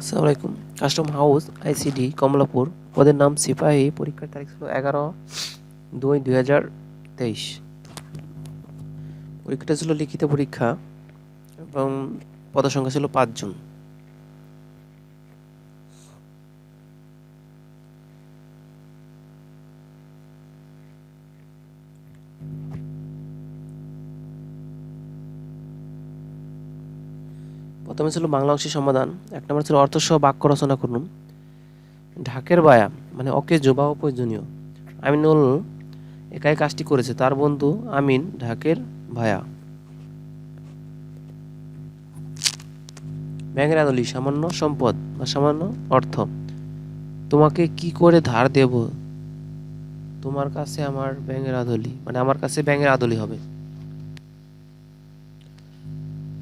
আসসালামু আলাইকুম। Custom house, ICD, Kamalapur. পদের নাম সিপাহী, পরীক্ষার তারিখ ছিল এগারো দুই দুই হাজার তেইশ। পরীক্ষাটা ছিল লিখিত পরীক্ষা এবং পদসংখ্যা সংখ্যা ছিল পাঁচজন প্রথমে ছিল বাংলা অংশের সমাধান, এক নম্বর ছিল অর্থসহ বাক্য রচনা করুন। ঢাকের বায়া মানে অকেজ বা অপ্রয়োজনীয়। আমিনুল একাই কাজটি করেছে, তার বন্ধু আমিন ঢাকের ভায়া ব্যাঙের আদলি, সামান্য সম্পদ বা সামান্য অর্থ। তোমাকে কি করে ধার দেব? তোমার কাছে আমার ব্যাঙের আদলি মানে আমার কাছে ব্যাঙের আদলি হবে।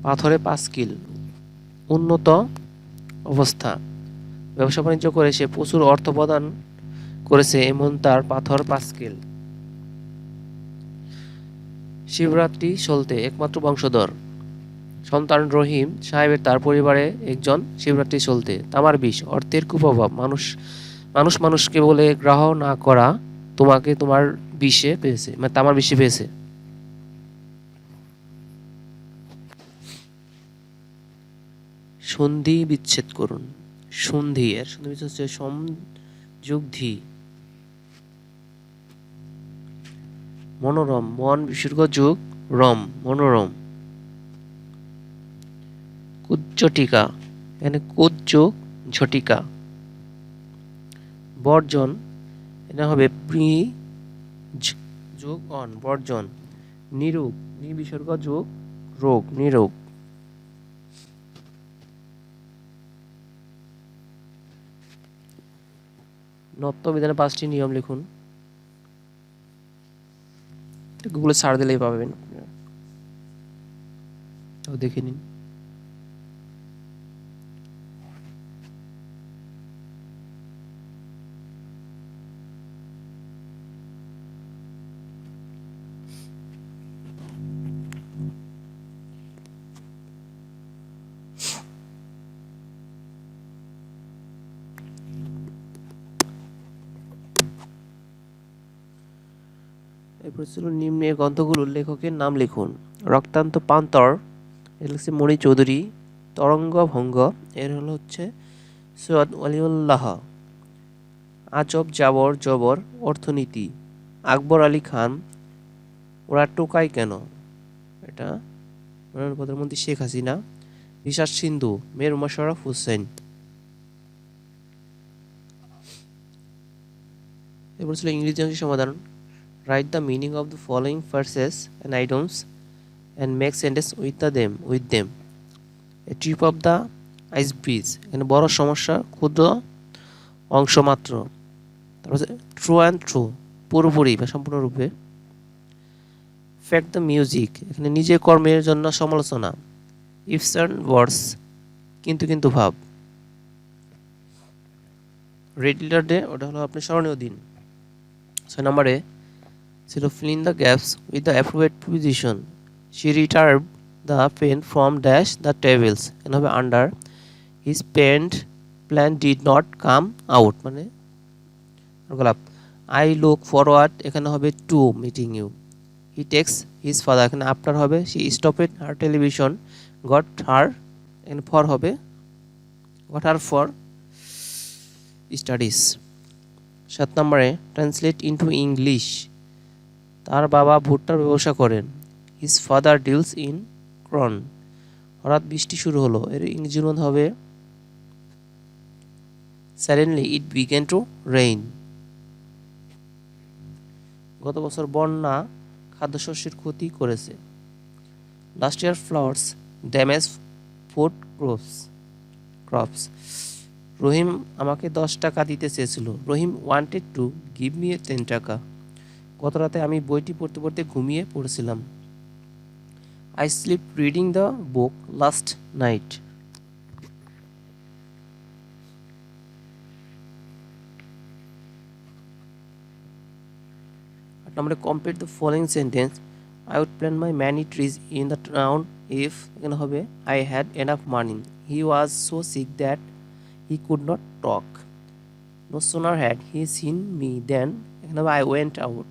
পাথরে পাঁচ কিল। উন্নত অবস্থা। ব্যবসা বাণিজ্য করে সে প্রচুর অর্থ প্রদান করেছে এমন তার পাথর পাস্কেল। শিবরাত্রি চলতে একমাত্র বংশধর সন্তান রহিম সাহেবের তার পরিবারে একজন শিবরাত্রি চলতে। তামার বিষ, অর্থের কুপ্রভাব, মানুষ মানুষ মানুষকে বলে গ্রাহ না করা তোমাকে তোমার বিষে পেয়েছে মানে তামার বিষে পেয়েছে। সন্ধি বিচ্ছেদ করুন। সন্ধি, এর সন্ধি বিচ্ছেদ হচ্ছে সমযুগ্ধি মনোরম মন বিসর্গ যুগ রম, মনোরম। কুজ্জটিকা, এখানে কুজ্জোগ ঝটিকা। বর্জন এটা হবে প্রি যোগ অন, বর্জন। নিরোগ নিবিসর্গ যোগ রোগ, নিরোগ। নত্যবিধানে পাঁচটি নিয়ম লিখুন। গুগলে সার দিলেই পাবেন। দেখে নিন। এরপর ছিল নিম্নের গ্রন্থগুলোর লেখকের নাম লিখুন। রক্তান্ত পান্তর হচ্ছে মণি চৌধুরী তরঙ্গ ভঙ্গ এর হলো হচ্ছে সৈয়দ ওয়ালিউল্লাহ। আজব জাবর জবর অর্থনীতি। আকবর আলী খান, ওরা টোকায় কেন? এটা প্রধানমন্ত্রী শেখ হাসিনা বিশ্বাস সিন্ধু, মের মোশারফ হোসেন। এরপর ছিল ইংরেজি অংশের সমাধান। Write the meaning of the following verses and items and make sentence with the them, with them. A trip of the ice bridge এখানে বড় সমস্যা, ক্ষুদ্র অংশ মাত্র। তারপর ট্রু অ্যান্ড ট্রু পুরোপুরি বা সম্পূর্ণরূপে। ফ্যাক্ট দ্য মিউজিক এখানে নিজের কর্মের জন্য সমালোচনা। ইফস অ্যান্ড ওয়ার্ডস কিন্তু কিন্তু ভাব। রেড রেডিলার ডে ওটা হলো আপনার স্মরণীয় দিন। ছয় নম্বরে ছিল fill in the gaps with the appropriate preposition she retrieved the pen from dash the tables হবে under his penned plan did not come out মানে গোলাপ আই লুক ফরওয়ার্ড এখানে হবে to meeting you he takes his father এখানে after হবে she stopped her television got her এখানে for হবে got her for studies সাত নম্বরে ট্রান্সলেট ইনটু ইংলিশ তার বাবা ভুট্টার ব্যবসা করেন। His father deals in corn হঠাৎ বৃষ্টি শুরু হলো। এর ইংরেজি অনুবাদ হবে suddenly it began to rain গত বছর বন্যা খাদ্যশস্যের ক্ষতি করেছে। Last year flowers damage food crops crops Rahim আমাকে দশ টাকা দিতে চেয়েছিল। Rahim wanted to give me ten taka. গত রাতে আমি বইটি পড়তে পড়তে ঘুমিয়ে পড়েছিলাম। I sleep reading the book last night নম্বরে complete the following sentence I would plan my many trees in the town if এখানে হবে I had enough money he was so sick that he could not talk no sooner had he seen me then এখানে হবে I went out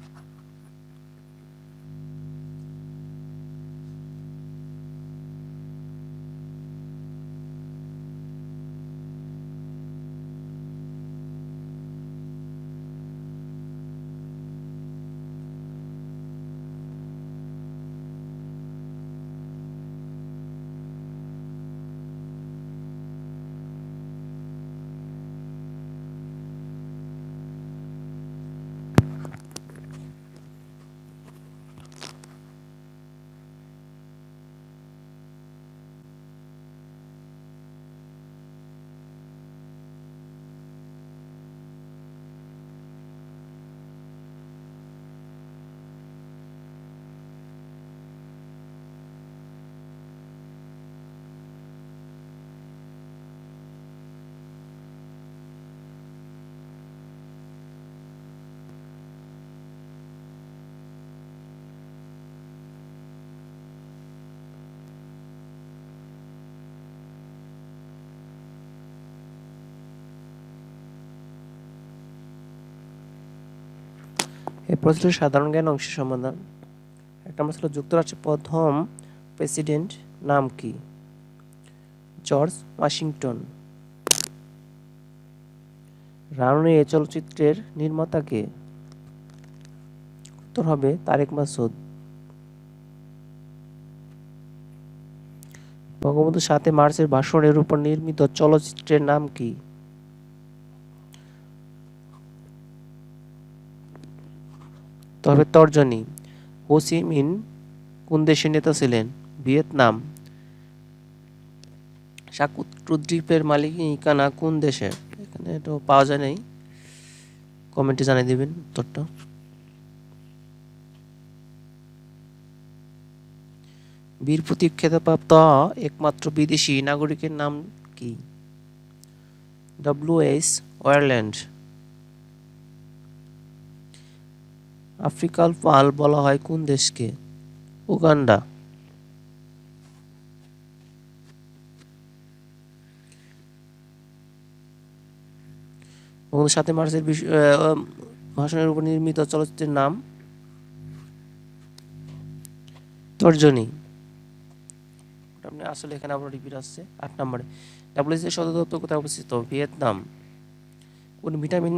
এরপর ছিল সাধারণ জ্ঞান অংশের সমাধান। একটা নম্বর ছিল যুক্তরাষ্ট্রের প্রথম প্রেসিডেন্ট নাম কি? George Washington. রানুনি এ চলচ্চিত্রের নির্মাতাকে উত্তর হবে তারেক মাসুদ। বঙ্গবন্ধু সাতে মার্চের ভাষণের উপর নির্মিত চলচ্চিত্রের নাম কি? তবে তর্জনী হো সি কোন দেশের নেতা ছিলেন? ভিয়েতনাম। সাকুত্রু দ্বীপের মালিকানা কোন দেশের এখানে তো পাওয়া যায় নাই। কমেন্টে জানিয়ে দিবেন উত্তরটা। বীর প্রতীক খেতাবপ্রাপ্ত একমাত্র বিদেশি নাগরিকের নাম কি? W S ওয়ারল্যান্ড। আফ্রিকাল পাল বলা হয় কোন দেশকে? উগান্ডা। সাতই মার্চের ভাষণের উপর নির্মিত চলচ্চিত্রের নাম তর্জনী। আপনি আসলে এখানে আবার রিপিট আসছে। আট নম্বরে। ডাব্লিউসি সদর দপ্তর কোথায় অবস্থিত? ভিয়েতনাম। কোন ভিটামিন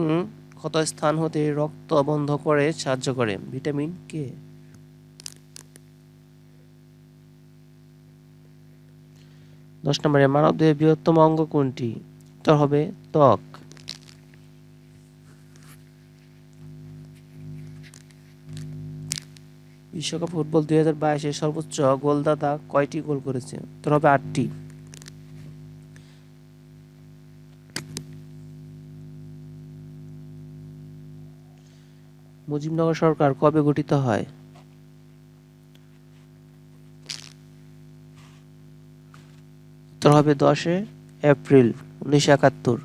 ক্ষত স্থান হতে রক্ত বন্ধ করে, সাহায্য করে। Vitamin K? দশ নম্বরে, মানবদেহের বৃহত্তম অঙ্গ কোনটি? উত্তর হবে ত্বক। বিশ্বকাপ ফুটবল দুই হাজার বাইশে সর্বোচ্চ গোলদাতা কয়টি গোল করেছে? উত্তর হবে আটটি। মুজিবনগর সরকার কবে গঠিত হয়? উত্তর হবে দশে এপ্রিল উনিশশো একাত্তর।